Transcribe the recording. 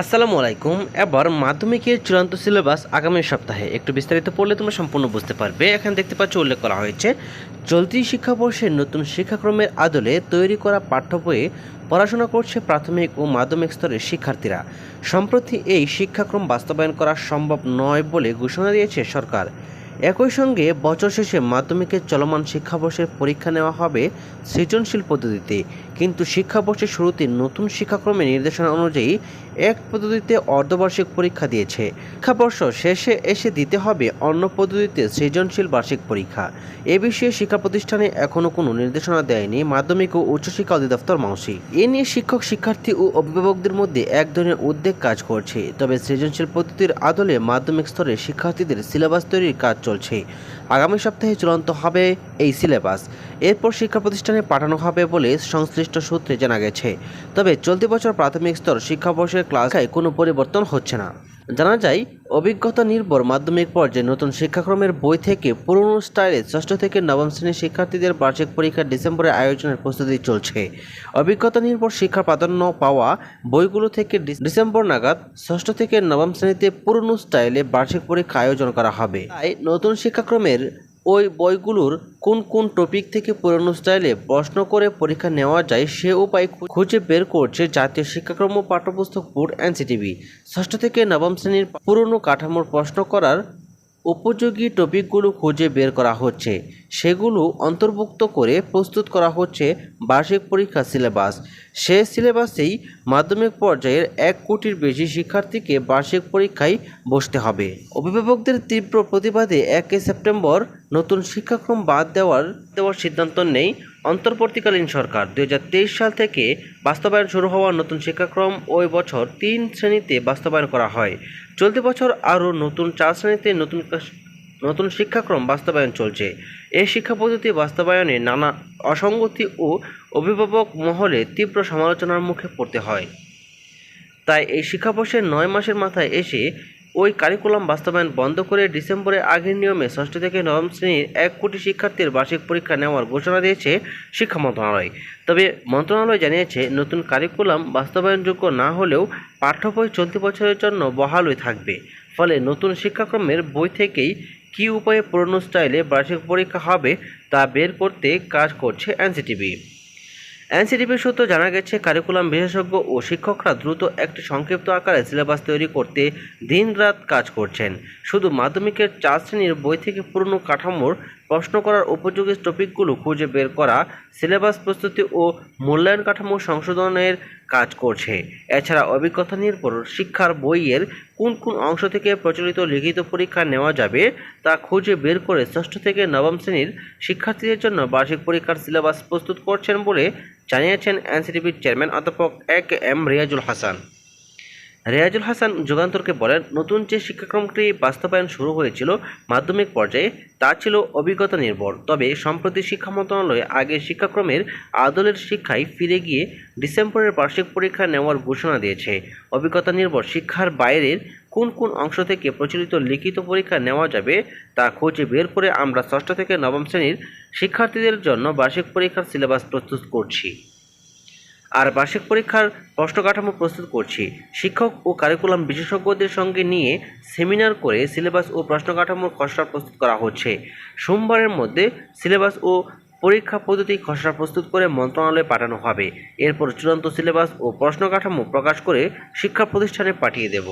আসসালামু আলাইকুম। এবার মাধ্যমিকের চূড়ান্ত সিলেবাস আগামী সপ্তাহে। একটু বিস্তারিত পড়লে তোমরা সম্পূর্ণ বুঝতে পারবে। এখানে দেখতে পাচ্ছ উল্লেখ করা হয়েছে, চলতি শিক্ষাবর্ষের নতুন শিক্ষাক্রমের আদলে তৈরি করা পাঠ্য বইয়ে পড়াশোনা করছে প্রাথমিক ও মাধ্যমিক স্তরের শিক্ষার্থীরা। সম্প্রতি এই শিক্ষাক্রম বাস্তবায়ন করা সম্ভব নয় বলে ঘোষণা দিয়েছে সরকার। একই সঙ্গে বছর শেষে মাধ্যমিকের চলমান শিক্ষাবর্ষের পরীক্ষা নেওয়া হবে সৃজনশীল পদ্ধতিতে। কিন্তু শিক্ষাবর্ষের শুরুতে নতুন শিক্ষাক্রমের নির্দেশনা অনুযায়ী এক পদ্ধতিতে অর্ধবার্ষিক পরীক্ষা দিয়েছে। শিক্ষাবর্ষ শেষে এসে দিতে হবে অন্য পদ্ধতিতে সৃজনশীল বার্ষিক পরীক্ষা। এ বিষয়ে শিক্ষা প্রতিষ্ঠানে এখনও কোনো নির্দেশনা দেয়নি মাধ্যমিক ও উচ্চশিক্ষা অধিদপ্তর মাউসি। এ নিয়ে শিক্ষক, শিক্ষার্থী ও অভিভাবকদের মধ্যে এক ধরনের উদ্বেগ কাজ করছে। তবে সৃজনশীল পদ্ধতির আদলে মাধ্যমিক স্তরে শিক্ষার্থীদের সিলেবাস তৈরির কাজ চলছে। আগামী সপ্তাহে চূড়ান্ত হবে এই সিলেবাস। এরপর শিক্ষা প্রতিষ্ঠানে পাঠানো হবে বলে সংশ্লিষ্ট সূত্রে জানা গেছে। তবে চলতি বছর প্রাথমিক স্তর শিক্ষাবর্ষের ক্লাসে কোনো পরিবর্তন হচ্ছে না। জানা যায়, অভিজ্ঞতা নির্ভর মাধ্যমিক পর্যায়ে নতুন শিক্ষাক্রমের বই থেকে পুরনো স্টাইলে ষষ্ঠ থেকে নবম শ্রেণির শিক্ষার্থীদের বার্ষিক পরীক্ষা ডিসেম্বরে আয়োজনের প্রস্তুতি চলছে। অভিজ্ঞতা নির্ভর শিক্ষা প্রাধান্য পাওয়া বইগুলো থেকে ডিসেম্বর নাগাদ ষষ্ঠ থেকে নবম শ্রেণীতে পুরনো স্টাইলে বার্ষিক পরীক্ষা আয়োজন করা হবে। তাই নতুন শিক্ষাক্রমের ওই বইগুলোর কোন কোন টপিক থেকে পুরনো স্টাইলে প্রশ্ন করে পরীক্ষা নেওয়া যায় সে উপায় খুঁজে বের করছে জাতীয় শিক্ষাক্রম পাঠ্যপুস্তক বোর্ড এনসিটিভি ষষ্ঠ থেকে নবম শ্রেণির পুরনো কাঠামোর প্রশ্ন করার উপযোগী টপিকগুলো খুঁজে বের করা হচ্ছে। সেগুলো অন্তর্ভুক্ত করে প্রস্তুত করা হচ্ছে বার্ষিক পরীক্ষা সিলেবাস। সে সিলেবাসেই মাধ্যমিক পর্যায়ের এক কোটির বেশি শিক্ষার্থীকে বার্ষিক পরীক্ষায় বসতে হবে। অভিভাবকদের তীব্র প্রতিবাদে একে সেপ্টেম্বর নতুন শিক্ষাক্রম বাদ দেওয়ার দেওয়ার সিদ্ধান্ত নেই অন্তর্বর্তীকালীন সরকার দু হাজার তেইশ সাল থেকে বাস্তবায়ন শুরু হওয়া নতুন শিক্ষাক্রম ওই বছর তিন শ্রেণীতে বাস্তবায়ন করা হয়। চলতি বছর আরও নতুন চার শ্রেণীতে নতুন নতুন শিক্ষাক্রম বাস্তবায়ন চলছে। এই শিক্ষা পদ্ধতি বাস্তবায়নে নানা অসঙ্গতি ও অভিভাবক মহলে তীব্র সমালোচনার মুখে পড়তে হয়। তাই এই শিক্ষাবর্ষের নয় মাসের মাথায় এসে ওই কারিকুলাম বাস্তবায়ন বন্ধ করে ডিসেম্বরে আগের নিয়মে ষষ্ঠ থেকে নবম শ্রেণির এক কোটি শিক্ষার্থীর বার্ষিক পরীক্ষা নেওয়ার ঘোষণা দিয়েছে শিক্ষা মন্ত্রণালয়। তবে মন্ত্রণালয় জানিয়েছে, নতুন কারিকুলাম বাস্তবায়নযোগ্য না হলেও পাঠ্য বই চলতি বছরের জন্য বহালই থাকবে। ফলে নতুন শিক্ষাক্রমের বই থেকেই কী উপায়ে পুরনো স্টাইলে বার্ষিক পরীক্ষা হবে তা বের করতে কাজ করছে এনসিটিভি। এনসিটিভির সূত্র জানা গেছে কারিকুলাম বিশেষজ্ঞ ও শিক্ষকরা দ্রুত একটি সংক্ষিপ্ত আকারে সিলেবাস তৈরি করতে দিনরাত কাজ করছেন। শুধু মাধ্যমিকের চার শ্রেণির বই থেকে পুরনো কাঠামোর প্রশ্ন করার উপযোগী টপিকগুলো খুঁজে বের করা, সিলেবাস প্রস্তুতি ও মূল্যায়ন কাঠামো সংশোধনের কাজ করছে। এছাড়া অভিজ্ঞতা নির্ভর শিক্ষার বইয়ের কোন কোন অংশ থেকে প্রচলিত লিখিত পরীক্ষা নেওয়া যাবে তা খুঁজে বের করে ষষ্ঠ থেকে নবম শ্রেণির শিক্ষার্থীদের জন্য বার্ষিক পরীক্ষার সিলেবাস প্রস্তুত করছেন বলে জানিয়েছেন এনসিটিভির চেয়ারম্যান অধ্যাপক A K M Riazul Hasan. Reazul Hasan যুগান্তরকে বলেন, নতুন যে শিক্ষাক্রমটি বাস্তবায়ন শুরু হয়েছিল, মাধ্যমিক পর্যায়ে, তা ছিল অভিজ্ঞতা নির্ভর। তবে সম্প্রতি শিক্ষা মন্ত্রণালয়ে আগের শিক্ষাক্রমের আদলের শিক্ষায় ফিরে গিয়ে ডিসেম্বরের বার্ষিক পরীক্ষা নেওয়ার ঘোষণা দিয়েছে। অভিজ্ঞতা নির্ভর শিক্ষার বাইরের কোন কোন অংশ থেকে প্রচলিত লিখিত পরীক্ষা নেওয়া যাবে, তা খুঁজে বের করে আমরা ষষ্ঠ থেকে নবম শ্রেণির শিক্ষার্থীদের জন্য বার্ষিক পরীক্ষার সিলেবাস প্রস্তুত করছি। আর বার্ষিক পরীক্ষার প্রশ্ন কাঠামো প্রস্তুত করছি। শিক্ষক ও কারিকুলাম বিশেষজ্ঞদের সঙ্গে নিয়ে সেমিনার করে সিলেবাস ও প্রশ্ন কাঠামোর খসড়া প্রস্তুত করা হচ্ছে। সোমবারের মধ্যে সিলেবাস ও পরীক্ষা পদ্ধতি খসড়া প্রস্তুত করে মন্ত্রণালয়ে পাঠানো হবে। এরপর চূড়ান্ত সিলেবাস ও প্রশ্ন কাঠামো প্রকাশ করে শিক্ষা প্রতিষ্ঠানে পাঠিয়ে দেব।